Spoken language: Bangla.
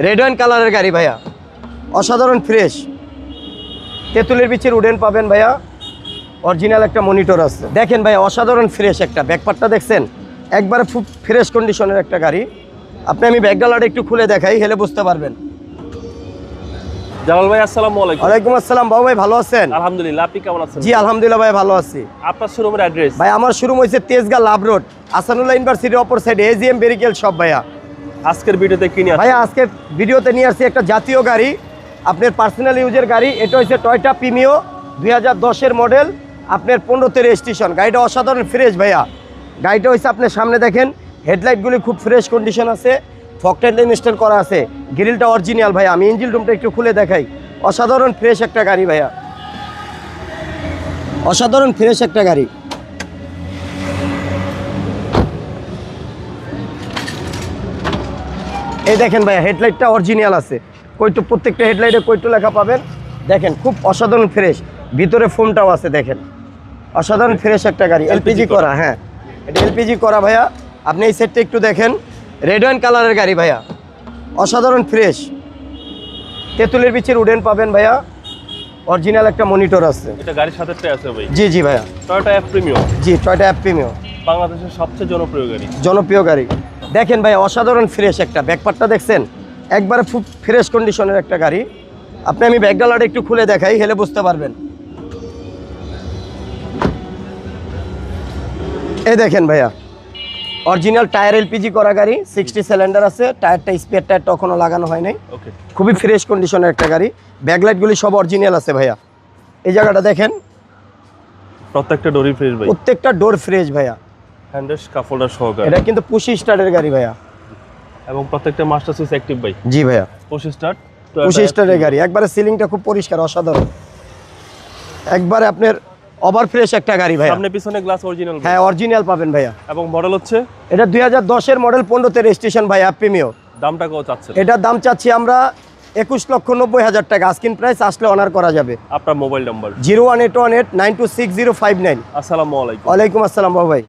রেড ওয়াইন কালারের গাড়ি ভাইয়া। অসাধারণ ফ্রেশ তেঁতুলের বিচের উডেন পাবেন ভাইয়া। অরিজিনাল একটা মনিটর আছে। দেখেন ভাইয়া অসাধারণ ফ্রেশ একটা। ব্যাকপারটা দেখছেন? একবারে খুব ফ্রেশ কন্ডিশনের একটা গাড়ি। আপনি আমি ব্যাকডালাটা একটু খুলে দেখাই হেলে বুঝতে পারবেন। জালাল ভাই আসসালামু আলাইকুম। ওয়ালাইকুম আসসালাম বাবু ভাই ভালো আছেন? আলহামদুলিল্লাহ আপনি কেমন আছেন? জি আলহামদুলিল্লাহ ভাই ভালো আছি। আপনার শোরুমের অ্যাড্রেস ভাই আমার শুরু হয়েছে তেজগাঁ লাভ রোড আসানুল্লাহ ইউনিভার্সিটির অপর সাইডে এজিএম বেরিকেল সব ভাইয়া। আজকের ভিডিওতে কি নিয়ে ভাইয়া আজকে ভিডিওতে নিয়ে আসছি একটা জাতীয় গাড়ি। আপনার পার্সোনাল ইউজের গাড়ি। এটা হচ্ছে টয়টা প্রিমিও দুই হাজার দশের মডেল আপনার পনেরোতে রেজিস্ট্রেশন গাড়িটা অসাধারণ ফ্রেশ ভাইয়া। গাড়িটা হচ্ছে আপনার সামনে দেখেন। হেডলাইটগুলি খুব ফ্রেশ কন্ডিশন আছে। ফকটেন ইনস্টল করা আছে। গ্রিলটা অরিজিনাল ভাইয়া। আমি ইঞ্জিন রুমটা একটু খুলে দেখাই। অসাধারণ ফ্রেশ একটা গাড়ি ভাইয়া। অসাধারণ ফ্রেশ একটা গাড়ি। এই দেখেন ভাইয়া হেডলাইটটা অরিজিনাল আছে। কইটু প্রত্যেকটা হেডলাইটে কইটু লেখা পাবেন। দেখেন খুব অসাধারণ ফ্রেশ ভিতরে ফোনটাও আছে দেখেন। অসাধারণ ফ্রেশ একটা গাড়ি এলপিজি করা। হ্যাঁ। এটা এলপিজি করা ভাইয়া। আপনি এই সেটটা একটু দেখেন। রেড ওয়াইন কালারের গাড়ি ভাইয়া। অসাধারণ ফ্রেশ তেঁতুলের বিচের উডেন পাবেন ভাইয়া। অরিজিনাল একটা মনিটর আছে। এটা গাড়ির সাথে আছে ভাই। জি জি ভাইয়া। Toyota F premium G Toyota app Premio বাংলাদেশের সবচেয়ে জনপ্রিয় গাড়ি। জনপ্রিয় গাড়ি। দেখেন ভাই অসাধারণ ফ্রেশ একটা। ব্যাকপারটা দেখছেন? একবারে খুব ফ্রেশ কন্ডিশনের একটা গাড়ি। আপনি আমি ব্যাকডালাটা একটু খুলে দেখাই হেলে বুঝতে পারবেন। এ দেখেন ভাইয়া অরিজিনাল টায়ার এলপিজি করা গাড়ি সিক্সটি সিলিন্ডার আছে টায়ারটা স্পেয়ার টায়ারটা এখনও লাগানো হয় নাই। ওকে খুবই ফ্রেশ কন্ডিশনের একটা গাড়ি। ব্যাকলাইটগুলি সব অরিজিনাল আছে ভাইয়া। এই জায়গাটা দেখেন। প্রত্যেকটা ডোরি ফ্রেশ ভাই। প্রত্যেকটা ডোর ফ্রেশ ভাইয়া। হ্যান্ডেস কাফোল্ডার সহকারে। এটা কিন্তু পুশি স্টার্টের গাড়ি ভাইয়া। এবং প্রত্যেকটা মাস্টার সুইচ অ্যাক্টিভ ভাই। জি ভাইয়া। পুশ স্টার্ট পঁচিশ স্টারের গাড়ি। একবারে সিলিংটা খুব পরিষ্কার অসাধারণ। একবারে আপনার ওভার ফ্রেশ একটা গাড়ি ভাইয়া। সামনে পিছনে গ্লাস অরিজিনাল হ্যাঁ অরিজিনাল পাবেন ভাইয়া। এবং মডেল হচ্ছে? এটা দুই হাজার দশের মডেল পনেরোতে রেজিস্ট্রেশন ভাইয়া প্রিমিও দামটা কত চাচ্ছেন? এটার দাম চাচ্ছি আমরা একুশ লক্ষ নব্বই হাজার টাকা। আস্কিন প্রাইস আসলে অনার করা যাবে। আপনার mobile number zero one eight one eight nine two six zero five nine. আসসালামু আলাইকুম। ওয়ালাইকুম আসসালাম ভাই।